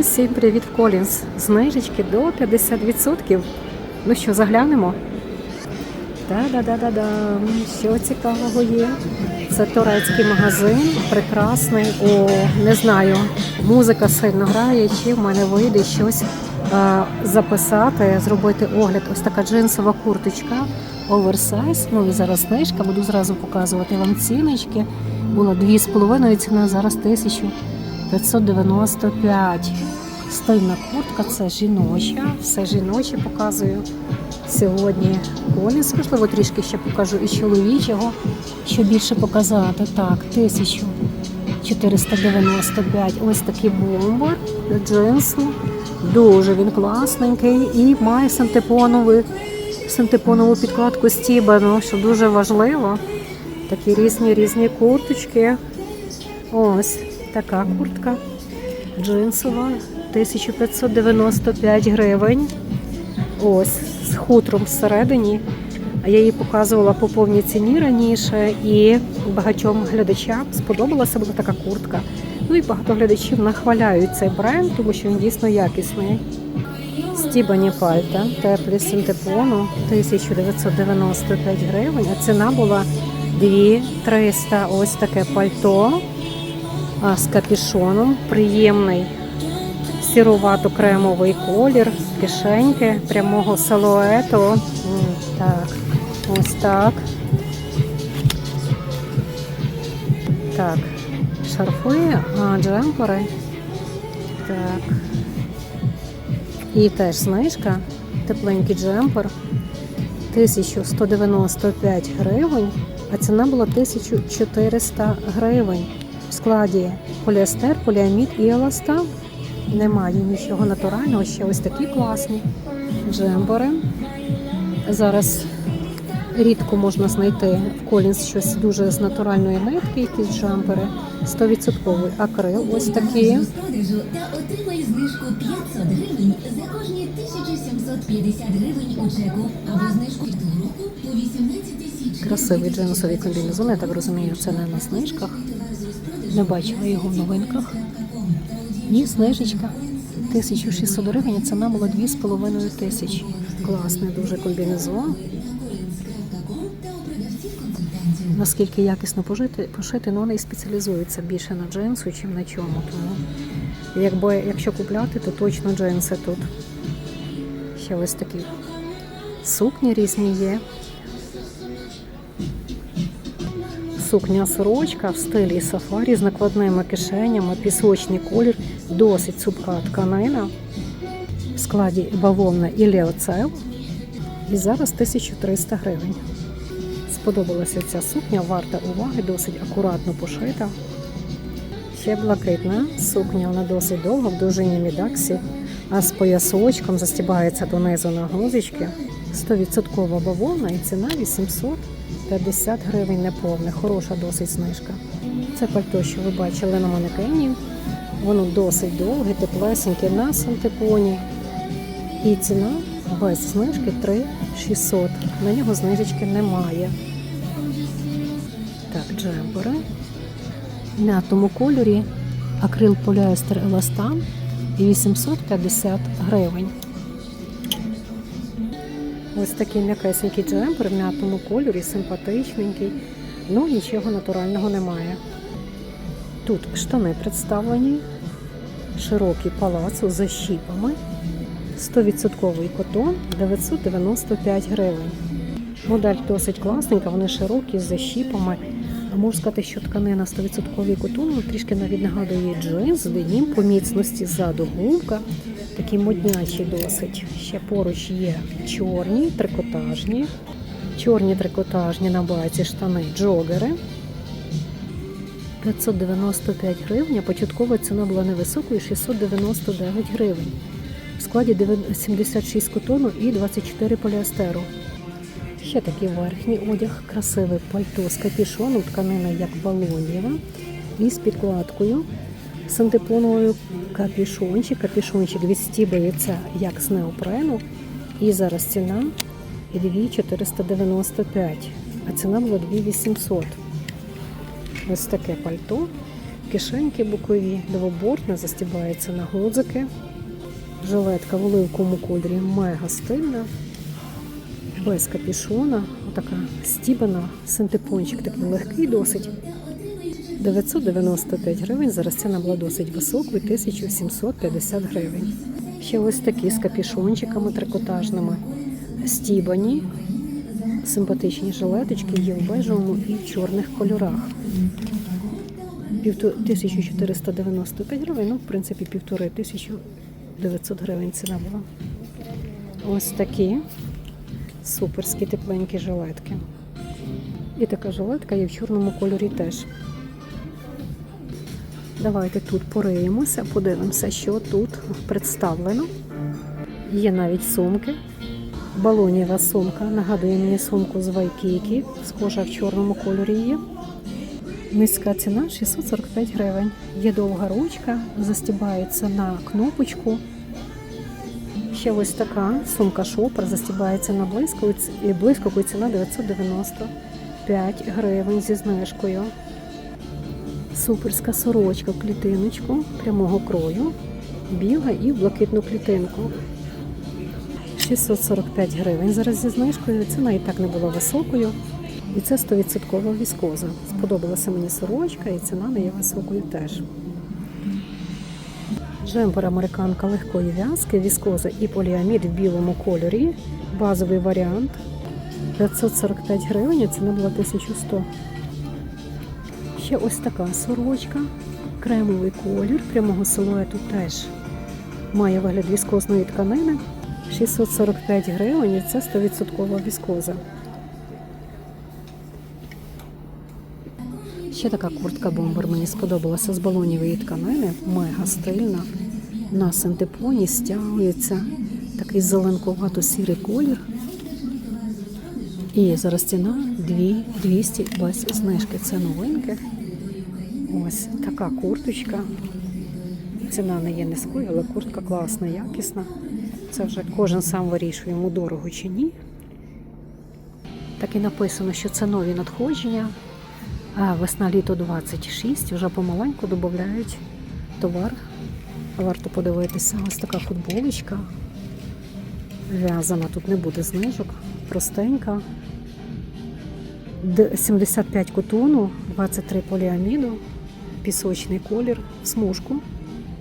Всім привіт в Колінс. Знижечки до 50%. Ну що, заглянемо? Да-да-да-да-да. Що цікавого є? Це турецький магазин, прекрасний. О, не знаю, музика сильно грає, чи в мене вийде щось е, записати, зробити огляд. Ось така джинсова курточка, оверсайз. Ну і зараз знижка, буду зразу показувати вам ціночки. Було 2,5 ціна, зараз 1000. 595. Стильна куртка, це жіноча, все жіноче показую сьогодні. Коліс, можливо, трішки ще покажу і чоловічого, що більше показати. Так, 1495. Ось такий бомбер, джинсу. Дуже він класненький і має синтепоновий, синтепонову підкладку стібану, що дуже важливо. Такі різні різні курточки. Ось така куртка джинсова, 1595 гривень. Ось з хутром всередині. Я її показувала по повній ціні раніше, і багатьом глядачам сподобалася була така куртка. Ну і багато глядачів нахваляють цей бренд, тому що він дійсно якісний. Стібані пальта, теплі синтепону, 1995 гривень, а ціна була 2300. Ось таке пальто з капюшоном, приємний сірувато-кремовий колір, кишеньки прямого силуету. Так, ось так. Так, шарфи, а, джемпери. Так. І теж знижка, тепленький джемпер. 1195 гривень, а ціна була 1400 гривень. В складі поліестер, поліамід і еластан. Немає нічого натурального, ще ось такі класні джембери. Зараз рідко можна знайти в Колінс щось дуже з натуральної нитки, якісь джемпери. 100% акрил, ось такі. отримай знижку 500 гривень за кожні 1750 гривень у чеку або знижку року по 18 тисяч. Красивий джинсовий комбінезон, я так розумію, це не на знижках. Не бачила його в новинках. Ні, знижечка. 1600 гривень, а ціна була 2,5 тисячі. Класний дуже комбінезон. Наскільки якісно пожити, пошити, ну вони спеціалізуються більше на джинсу, ніж на чому. Тому якби, якщо купляти, то точно джинси тут. Ще ось такі сукні різні є. Сукня сорочка в стилі сафарі з накладними кишенями, пісочний колір, досить цупка тканина в складі бавовна і леоцел. І зараз 1300 гривень. Сподобалася ця сукня, варта уваги, досить акуратно пошита. Ще блакитна сукня, вона досить довга, в довжині мідаксі, а з поясочком застібається донизу на гузички. 100% бавовна і ціна 850 гривень неповне. Хороша досить знижка. Це пальто, що ви бачили на манекені. Воно досить довге, теплесеньке на сантепоні. І ціна без знижки 3600. На нього знижечки немає. Так, джемпери. В м'ятому кольорі акрил поліестер еластан і 850 гривень. Ось такий м'якесенький джемпер в м'ятому кольорі, симпатичненький. Ну, нічого натурального немає. Тут штани представлені, широкий палацу за щіпами, 100% котон 995 гривень. Модель досить класненька, вони широкі, з защіпами. Можу сказати, що тканина 100% котону трішки навіть нагадує джинс, денім по міцності ззаду гумка. Такі моднячі досить. Ще поруч є чорні, трикотажні. Чорні трикотажні на баці штани джогери. 595 гривень, а початкова ціна була невисокою 699 гривень. В складі 76 котону і 24 поліестеру. Ще такий верхній одяг, красиве пальто з капішону, тканина як балонєва і з підкладкою синтепоновою капішончик. Капішончик відстібається як з неопрену. І зараз ціна 2495, а ціна була 2800. Ось таке пальто кишеньки бокові, двобортне, застібається на гудзики. Жилетка в оливковому кольорі мега стильна. Без капішона, отака стібана, синтепончик такий легкий досить. 995 гривень. Зараз ціна була досить високою, 1750 гривень. Ще ось такі з капішончиками трикотажними. Стібані, симпатичні жилеточки є в бежевому і в чорних кольорах. 1495 гривень, ну, в принципі, півтори 1900 гривень ціна була. Ось такі суперські тепленькі жилетки. І така жилетка є в чорному кольорі теж. Давайте тут пориємося, подивимося, що тут представлено. Є навіть сумки. Балонієва сумка. Нагадує мені сумку з Вайкікі. Схожа в чорному кольорі є. Низька ціна 645 гривень. Є довга ручка, застібається на кнопочку. Ще ось така сумка шопер застібається на блискавиці і блискавку ціна 995 гривень зі знижкою. Суперська сорочка в клітиночку прямого крою, біла і в блакитну клітинку. 645 гривень зараз зі знижкою. Ціна і так не була високою. І це 100% віскоза. Сподобалася мені сорочка, і ціна не є високою теж. Джемпер американка легкої в'язки, віскоза і поліамід в білому кольорі. Базовий варіант 545 гривень, ціна була 1100. Ще ось така сорочка, кремовий колір, прямого силуету теж має вигляд віскозної тканини. 645 гривень, і це 100% віскоза. Ще така куртка бомбер мені сподобалася з балонівої тканини, мега стильна. На синтепоні стягується такий зеленкувато-сірий колір. І зараз ціна 2 200 без знижки. Це новинки. Ось така курточка. Ціна не є низькою, але куртка класна, якісна. Це вже кожен сам вирішує, йому дорого чи ні. Так і написано, що це нові надходження. А весна-літо 26 вже помаленьку додають товар. Варто подивитися. Ось така футболочка. В'язана, тут не буде знижок, простенька. 75 котону, 23 поліаміду, пісочний колір, смужку.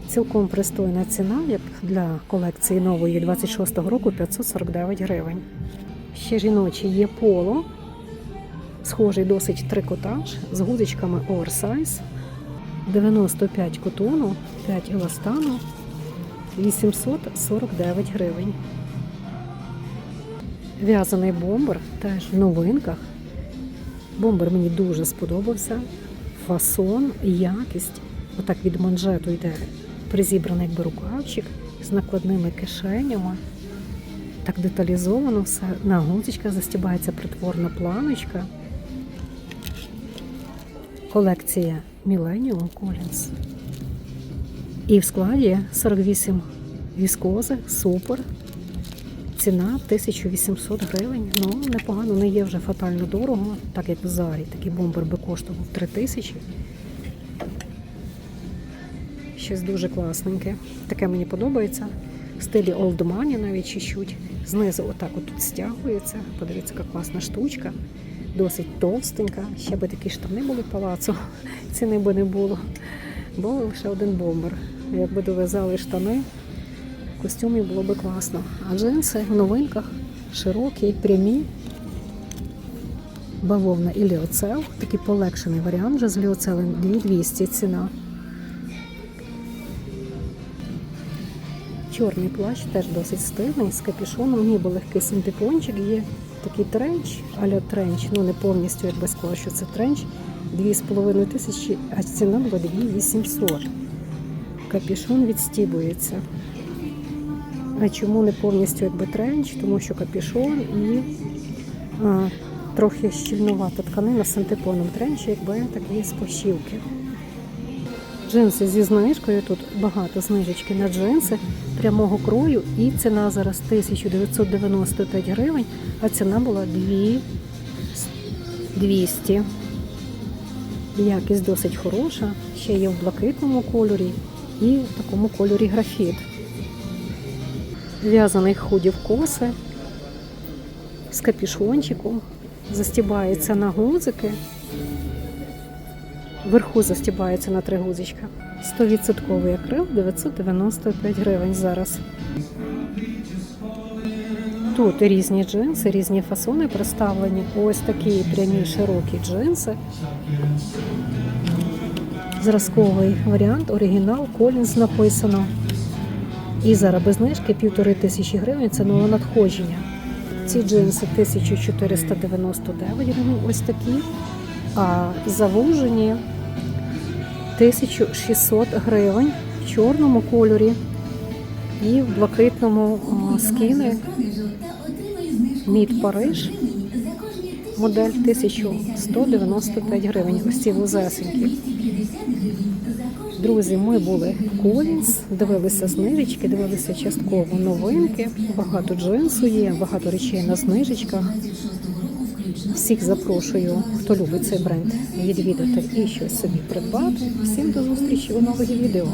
Цілком пристойна ціна, як для колекції нової 26-го року 549 гривень. Ще жіночі є поло, схожий досить трикотаж з гудочками оверсайз. 95 котону, 5 еластану, 849 гривень. В'язаний бомбер теж в новинках. Бомбер мені дуже сподобався. Фасон, якість. Отак від манжету йде призібраний якби рукавчик з накладними кишенями. Так деталізовано все. На гудзичках застібається притворна планочка. Колекція Millennium Collins. І в складі 48 віскози, супер. Ціна 1800 гривень. Ну, непогано, не є вже фатально дорого, так як в Зарі. Такий бомбер би коштував 3000. Щось дуже класненьке. Таке мені подобається. В стилі Old Money навіть чуть-чуть. Знизу отак от тут стягується. Подивіться, яка класна штучка. Досить товстенька. Ще би такі штани були палацу. Ціни би не було. Бо лише один бомбер. Якби дов'язали штани, костюмів було би класно. А джинси в новинках широкі, прямі. Бавовна і ліоцел. Такий полегшений варіант вже з ліоцелем 2200 ціна. Чорний плащ теж досить стильний, з капюшоном, ніби легкий синтепончик є. Такий тренч, аля тренч, ну не повністю, як би сказала, що це тренч. 2,5 тисячі, а ціна була 2800. Капюшон відстібується. А чому не повністю якби тренч? Тому що капюшон і а, трохи щільнувата тканина з синтепоном тренч, якби такі з пощівки. Джинси зі знижкою. Тут багато знижечки на джинси прямого крою. І ціна зараз 1995 гривень, а ціна була 2 200. Якість досить хороша. ще є в блакитному кольорі і в такому кольорі графіт. В'язаний худів коси з капішончиком, застібається на гузики. Вверху застібається на три гузичка. 100% акрил 995 гривень зараз. Тут різні джинси, різні фасони представлені. Ось такі прямі широкі джинси. Зразковий варіант, оригінал, Колінз написано. І зараз без знижки півтори тисячі гривень це нове надходження. Ці джинси 1499 гривень, ось такі, а завужені 1600 гривень в чорному кольорі і в блакитному о, скіни. Мід Париж. Модель 1195 гривень. Ось ці вузесенькі. Друзі, ми були в Колінс, дивилися знижечки, дивилися частково новинки. Багато джинсу є, багато речей на знижечках. Всіх запрошую, хто любить цей бренд, відвідати і щось собі придбати. Всім до зустрічі у нових відео.